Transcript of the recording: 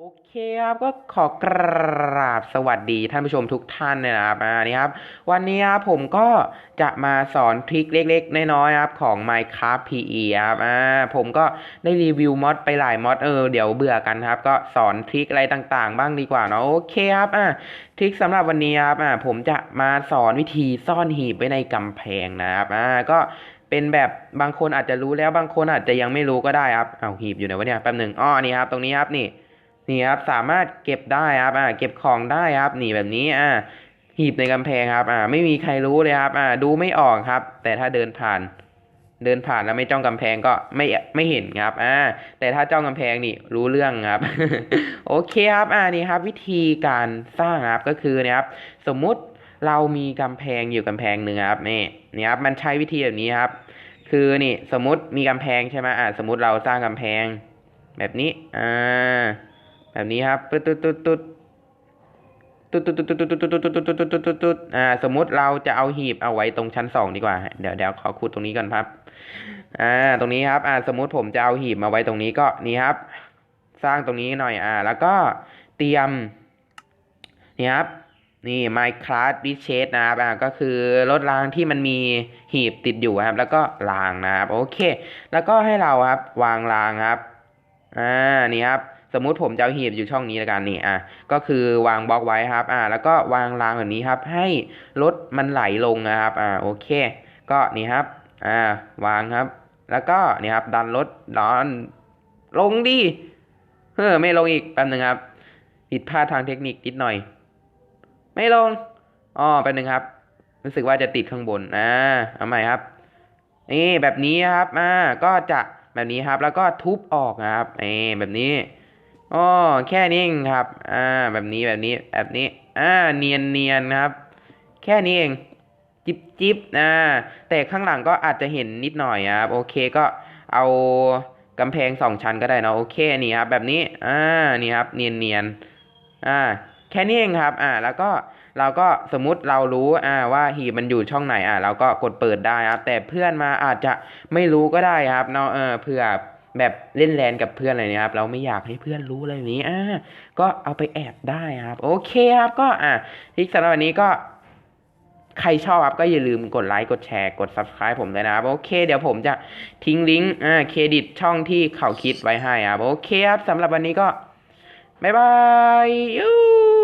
โอเคครับก็ขอกราบสวัสดีท่านผู้ชมทุกท่านนะครับอ่านี่ครับ วันนี้ครับผมก็จะมาสอนทริคเล็กๆ น้อยๆครับของ Minecraft PE ครับอ่าผมก็ได้รีวิวมอดไปหลายมอดเออเดี๋ยวเบื่อกันครับ ก็สอนทริคอะไรต่างๆ บ้างดีกว่าเนาะโอเคครับอ่าทริคสำหรับวันนี้ครับอ่าผมจะมาสอนวิธีซ่อนหีบไว้ในกำแพงนะครับอ่าก็เป็นแบบบางคนอาจจะรู้แล้วบางคนอาจจะยังไม่รู้ก็ได้ครับเอาหีบอยู่ไหนวะเนี่ยแป๊บหนึ่งอ้อนี่ครับตรงนี้ครับนี่ นี่ครับสามารถเก็บได้ครับอ่าเก็บของได้ครับนี่แบบนี้อ่าหีบในกำแพงครับอ่าไม่มีใครรู้เลยครับอ่าดูไม่ออกครับ แต่ถ้าเดินผ่าน เดินผ่านแล้วไม่จ้องกำแพงก็ไม่ไม่เห็นครับอ่าแต่ถ้าจ้องกำแพงนี่รู้เรื่องครับ โอเคครับอ่านี่ครับ วิธีการสร้างครับก็คือเนี่ยครับสมมุติเรามีกำแพงอยู่กำแพงหนึ่งครับนี่นี่ครับมันใช้วิธีแบบนี้ครับ คือนี่สมมติมีกำแพงใช่ไหมอ่าสมมติเราสร้างกำแพง แบบนี้อ่า แบบนี้ครับตุ๊ดตุ๊ดตุ๊ดตุ๊ดตุ๊ดตุ๊ดตุ๊ดตุ๊ดตุ๊ดตุ๊ดตุ๊ดตุ๊ดตุ๊ดตุ๊ดตุ๊ดตุ๊ดอ่าสมมติเราจะเอาหีบเอาไว้ตรงชั้นสองดีกว่า เดี๋ยวเดี๋ยวขอขุดตรงนี้ก่อนครับ อ่า ตรงนี้ครับ อ่า สมมติผมจะเอาหีบมาไว้ตรงนี้ก็นี่ครับ สร้างตรงนี้หน่อย อ่า แล้วก็เตรียม นี่ครับ นี่ Minecraft d i s h e t นะครับ อ่า ก็คือรถรางที่มันมีหีบติดอยู่ครับ แล้วก็รางนะครับ โอเค แล้วก็ให้เราครับ วางรางครับ อ่า นี่ครับ สมมุติผมจะเอาหีบอยู่ช่องนี้แล้วกันนี่อะก็คือวางบล็อกไว้ครับอ่าแล้วก็วางรางแบบนี้ครับ ให้รถมันไหลลงนะครับอ่าโอเค ก็นี่ครับอ่าวางครับ แล้วก็นี่ครับ ดันรถดันลงดิเฮ้อไม่ลงอีกแป๊บหนึ่งครับ ผิดพลาดทางเทคนิคนิดหน่อย ไม่ลงอ๋อแป๊บหนึ่งครับ รู้สึกว่าจะติดข้างบนอ่าเอาใหม่ครับนี่แบบนี้ครับอ่าก็จะแบบนี้ครับ แล้วก็ทุบออกนะครับนี่แบบนี้ อ๋อแค่นี้เองครับ อ่า แบบนี้แบบนี้แบบนี้ อ่า เนียนเนียนครับ แค่นี้เอง จิบจิบอ่า แต่ข้างหลังก็อาจจะเห็นนิดหน่อยครับ โอเคก็เอากำแพงสองชั้นก็ได้นะโอเคนี่ครับ แบบนี้ อ่า นี่ครับ เนียนเนียนอ่า แค่นี้เองครับ อ่า แล้วก็เราก็สมมุติเรารู้อ่าว่าหีบมันอยู่ช่องไหนอ่าเราก็กดเปิดได้ครับ แต่เพื่อนมาอาจจะไม่รู้ก็ได้ครับเนาะเออเพื่อ แบบเล่นแลนกับเพื่อนอะไรเนี้ยครับ เราไม่อยากให้เพื่อนรู้อะไรแบบนี้อ่าก็เอาไปแอบได้ครับ โอเคครับ ก็อ่าทริคสำหรับวันนี้ก็ใครชอบครับก็อย่าลืมกดไลค์กดแชร์กด subscribe ผมด้วยนะครับ โอเค เดี๋ยวผมจะทิ้งลิงก์อ่าเครดิตช่องที่เขาคิดไว้ให้ครับ โอเคครับสำหรับวันนี้ก็ บ๊ายบายยู